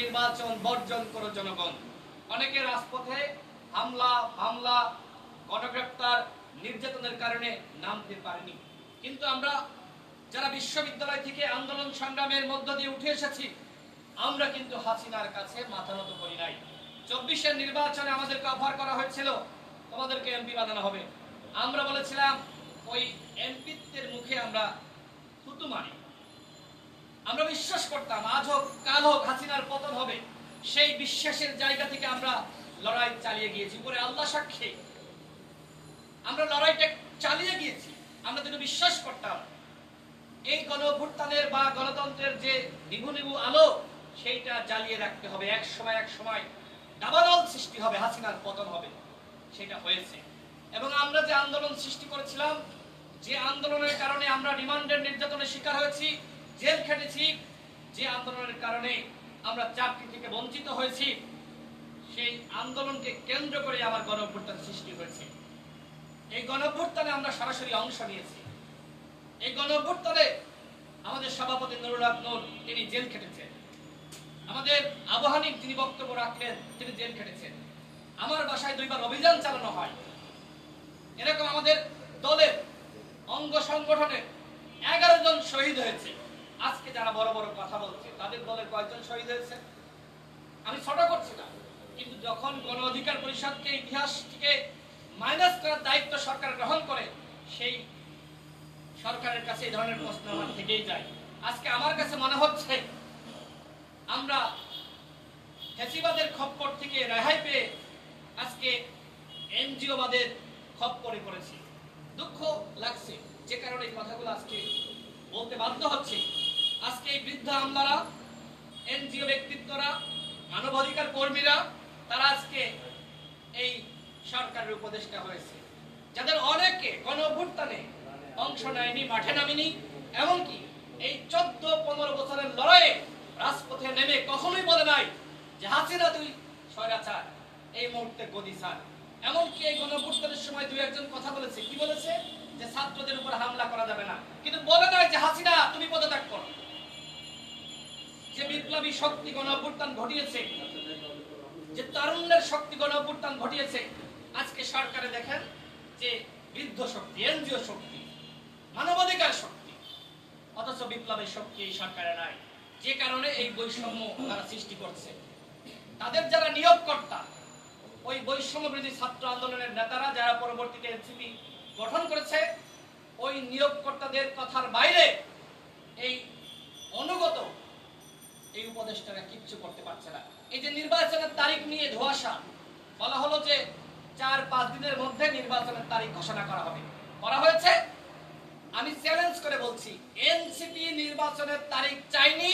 নির্বাচন বর্জন করো জনগণ। অনেকে রাজপথে হামলা মামলা গণগ্রেপ্তার, নির্যাতনের কারণে নামতে পারেনি। কিন্তু আমরা যারা বিশ্ববিদ্যালয় থেকে আন্দোলন সংগ্রামের মধ্য দিয়ে উঠে এসেছি, আমরা কিন্তু হাসিনার কাছে মাথা নত করি নাই। চব্বিশের নির্বাচনে আমাদেরকে অফার করা হয়েছিল, তোমাদেরকে এমপি বানানো হবে। আমরা বলেছিলাম, ওই এমপিত্বের মুখে আমরা থুতু মারি। আমরা বিশ্বাস করতাম, আজ হোক কাল হোক হাসিনার পতন হবে, সেই বিশ্বাসের জায়গা থেকে আমরা লড়াই চালিয়ে গিয়েছি। পরে আল্লাহ সাক্ষী। আমরা লড়াইটা চালিয়ে গিয়েছি। আমরা যেন বিশ্বাস করতাম, এই গণ বা গণতন্ত্রের যে নিভু নিভু আলো, সেইটা জ্বালিয়ে রাখতে হবে। এক সময় এক সময় দাবানল সৃষ্টি হবে, হাসিনার পতন হবে, সেটা হয়েছে। এবং আমরা যে আন্দোলন সৃষ্টি করেছিলাম, যে আন্দোলনের কারণে আমরা রিমান্ডের নির্যাতনের শিকার হয়েছি, জেল খেটেছি যে আন্দোলনের কারণে আমরা চাকরি থেকে বঞ্চিত হয়েছি, সেই আন্দোলনকে কেন্দ্র করে আমার গণ অভ্যুত্থান সৃষ্টি হয়েছে। এই গণ অভ্যুত্থানে আমরা সরাসরি অংশ নিয়েছি। এই গণ অভ্যুত্থানে আমাদের সভাপতি নুরুল হক নূর, তিনি জেল খেটেছেন। আমাদের আবহানিক যিনি বক্তব্য রাখলেন, তিনি জেল খেটেছেন। আমার বাসায় দুইবার অভিযান চালানো হয়। এরকম আমাদের দলের অঙ্গ সংগঠনের এগারো জন শহীদ হয়েছে। আজকে যারা বড় বড় কথা বলছে, তাদের দলের কয়েকজন শহীদ হয়েছে? আমি ছোট করছি না। কিন্তু যখন গণ অধিকার পরিষদকে ইতিহাস থেকে মাইনাস করার দায়িত্ব সরকার গ্রহণ করে, সেই সরকারের কাছে এই ধরনের প্রশ্ন আমার থেকেই যায়। আজকে আমার কাছে মনে হচ্ছে, আমরা ফ্যাসিবাদের খপ্পর থেকে রেহাই পেয়ে আজকে এনজিওবাদের খপ্পরে পড়েছি। দুঃখ লাগছে, যে কারণে এই কথাগুলো আজকে বলতে বাধ্য হচ্ছে। আজকে এই বৃদ্ধ আমলারা, এনজিও ব্যক্তিত্বরা, মানবাধিকার কর্মীরা, তারা আজকে এই সরকারের উপদেষ্টা হয়েছে। যাদের অনেকে গণ অভ্যুত্থানে অংশ নেয়নি, মাঠে নামেনি, এমনকি এই চোদ্দ, পনেরো বছরের লড়াইয়ে রাজপথে নেমে কখনোই বলে নাই যে, হাসিনা তুই স্বৈরাচার, এই মুহূর্তে গদি ছাড়। এমনকি এই গণ অভ্যুত্থানের সময় দুই একজন কথা বলেছে, কি বলেছে? যে, ছাত্রদের উপর হামলা করা যাবে না। কিন্তু বলে যে শক্তি গণ অভ্যুত্থান ঘটিয়েছে যে তারুণ্যের শক্তি গণ অভ্যুত্থান ঘটিয়েছে। আজকে সরকারে দেখেন যে বৃদ্ধ শক্তি, এনজিও শক্তি, মানবাধিকার শক্তি, অথচ বিপ্লবের শক্তি এই সরকারে নাই। যে কারণে এই বৈষম্য তারা সৃষ্টি করছে। তাদের যারা নিয়োগকর্তা, ওই বৈষম্য বিরোধী ছাত্র আন্দোলনের নেতারা যারা পরবর্তীতে এনসিপি গঠন করেছে, ওই নিয়োগকর্তাদের কথার বাইরে এই উপদেষ্টারা কিচ্ছু করতে পারছে না। এই যে নির্বাচনের তারিখ নিয়ে ধোয়াশা, বলা হলো যে চার পাঁচ দিনের মধ্যে নির্বাচনের তারিখ ঘোষণা করা হবে। করা হয়েছে? আমি চ্যালেঞ্জ করে বলছি এনসিপি নির্বাচনের তারিখ চাইনি